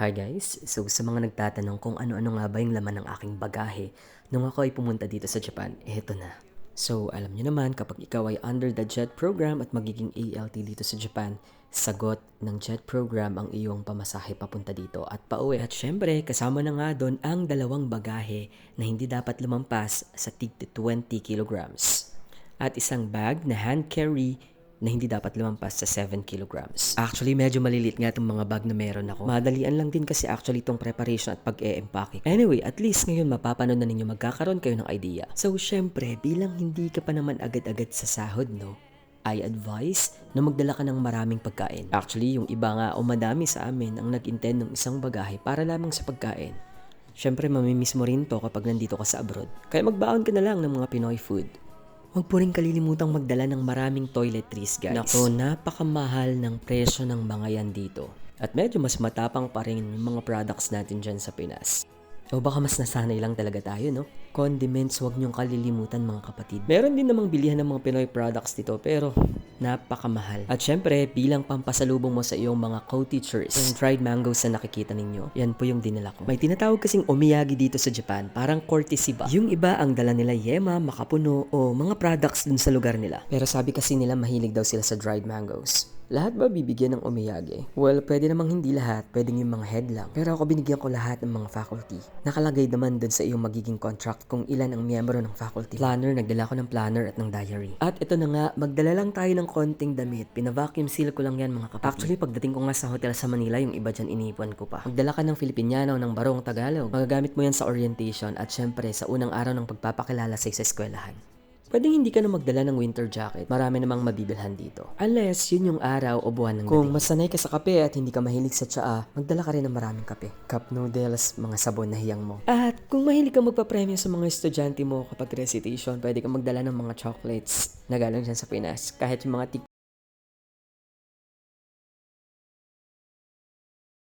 Hi guys! So sa mga nagtatanong kung ano-ano nga ba yung laman ng aking bagahe nung ako ay pumunta dito sa Japan, eto na. So alam nyo naman kapag ikaw ay under the JET program at magiging ALT dito sa Japan, sagot ng JET program ang iyong pamasahe papunta dito at pauwi. At syempre kasama na nga doon ang dalawang bagahe na hindi dapat lumampas sa tig 20 kilograms at isang bag na hand carry na hindi dapat lumampas sa 7 kilograms. Actually, medyo maliliit nga itong mga bag na meron ako. Madalian lang din kasi actually itong preparation at pag-e-empake. Anyway, at least ngayon mapapanood na ninyo magkakaroon kayo ng idea. So, syempre, bilang hindi ka pa naman agad-agad sa sahod, no? I advise na magdala ka ng maraming pagkain. Actually, yung iba nga o madami sa amin ang nag-intend ng isang bagahe para lamang sa pagkain. Syempre, mamimiss mo rin to kapag nandito ka sa abroad. Kaya magbaon ka na lang ng mga Pinoy food. Huwag po rin kalilimutang magdala ng maraming toiletries, guys. Nako, napakamahal ng presyo ng mga yan dito. At medyo mas matapang pa rin yung mga products natin dyan sa Pinas. O baka mas nasanay lang talaga tayo, no? Condiments, huwag niyong kalilimutan mga kapatid. Meron din namang bilihan ng mga Pinoy products dito, pero napakamahal. At syempre, bilang pampasalubong mo sa iyong mga co-teachers, yung dried mangoes na nakikita ninyo, yan po yung dinala ko. May tinatawag kasing omiyagi dito sa Japan, parang courtesy ba? Yung iba ang dala nila yema, makapuno, o mga products dun sa lugar nila. Pero sabi kasi nila mahilig daw sila sa dried mangoes. Lahat ba bibigyan ng omiyage? Well, pwede namang hindi lahat, pwedeng yung mga head lang. Pero ako binigyan ko lahat ng mga faculty. Nakalagay naman dun sa iyong magiging contract kung ilan ang miyembro ng faculty. Planner, nagdala ko ng planner at ng diary. At ito na nga, magdala lang tayo ng konting damit. Pina-vacuum seal ko lang yan mga kapatid. Actually, pagdating ko nga sa hotel sa Manila, yung iba dyan inipuan ko pa. Magdala ka ng Filipiniano, ng Barong Tagalog. Magagamit mo yan sa orientation at syempre sa unang araw ng pagpapakilala sa isa eskwelahan. Pwedeng hindi ka na magdala ng winter jacket. Marami namang mabibilhan dito. Unless yun yung araw o buwan ng Kung masanay ka sa kape at hindi ka mahilig sa tsaa, magdala ka rin ng maraming kape. Cup noodles, mga sabon na hiyang mo. At kung mahilig ka magpapremyo sa mga estudyante mo kapag recitation, pwede ka magdala ng mga chocolates na galing dyan sa Pinas. Kahit yung mga